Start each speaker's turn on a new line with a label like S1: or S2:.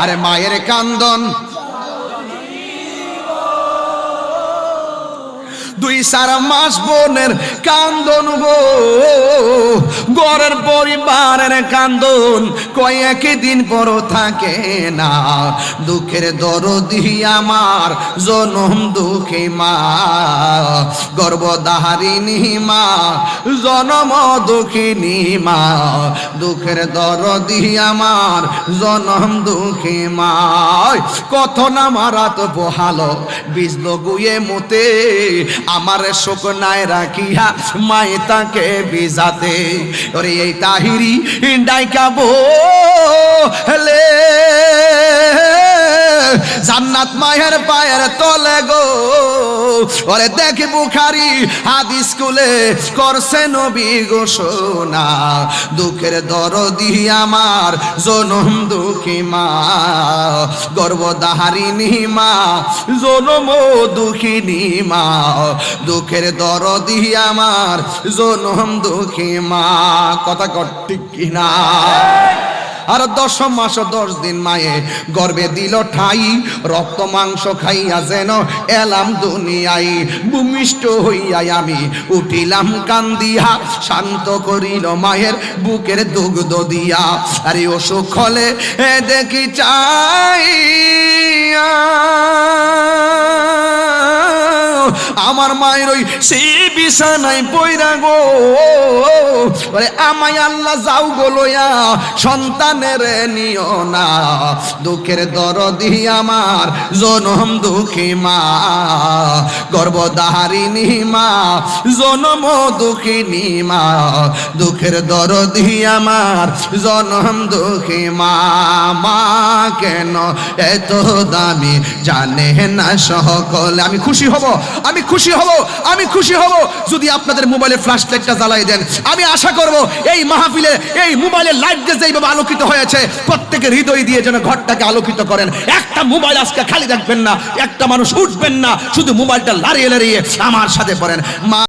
S1: আরে মায়ের কান্দন। দুই সারা মাস বোনের কান্দন গো। গড়ের পরিবারের কান্দন কয়েক দিন পর থাকে না। দুঃখের দরদি আমার, জনম দুঃখী মা। গর্বদাহারিণী মা, জনম দুঃখিনী মা। দুঃখের দরদি আমার, জনম দুঃখী মা। কত না মারাত বহালো বিজল গুয়ে মতে। আমার শোক নাই রাখিয়া মাই তাকে বিজাতে ওরে এই তাহিরি ডাইকাবো হলে। জান্নাত মায়ের পায়ের তলে গো। ওরে দেখি বুখারি, হাদিস স্কুলে করছে নবী ঘোষণা। দুঃখের দরদি আমার, জনম দুঃখী মা। গর্বদাহারিণী মা, জনম দুঃখিনী মা। দুঃখের দরদি আমার, জনম দুঃখী মা। কথা ঠিক কিনা? আর দশ মাস দশ দিন মায়ে গর্বে দিল ঠাই, রক্ত মাংস খাইয়া যেন এলাম দুনিয়াই ভূমিষ্ঠ হইয়াই আমি উঠিলাম কান্দিয়া, শান্ত করিল মায়ের বুকের দুগ্ধ দিয়া। আরে অসুখ হলে দেখি চাই আমার মায়ের ওই সেই বিছানায় পইরা গো। ওরে আমায় আল্লাহ যাও গোলয়া সন্তানের নিও না। দুঃখের দরদি আমার, জনম দুঃখী মা। গর্বদাহারিণী মা, জনম দুঃখিনী মা। দুঃখের দরদি আমার, জনম দুঃখী মা। মা কেন এত দামি জানে না সকলে? আমি খুশি হব, আমি খুশি হব, আমি খুশি হব। যদি আপনাদের মোবাইলে ফ্ল্যাশ লাইটটা জ্বালাই দেন, আমি আশা করব এই মাহফিলে, এই মোবাইলের লাইট দিয়ে যেভাবে আলোকিত হয়েছে, প্রত্যেকের হৃদয় দিয়ে যেন ঘরটাকে আলোকিত করেন। একটা মোবাইল আজকে খালি রাখবেন না, একটা মানুষ উঠবেন না, শুধু মোবাইলটা লাড়িয়ে লাড়িয়ে আমার সাথে পড়েন। মা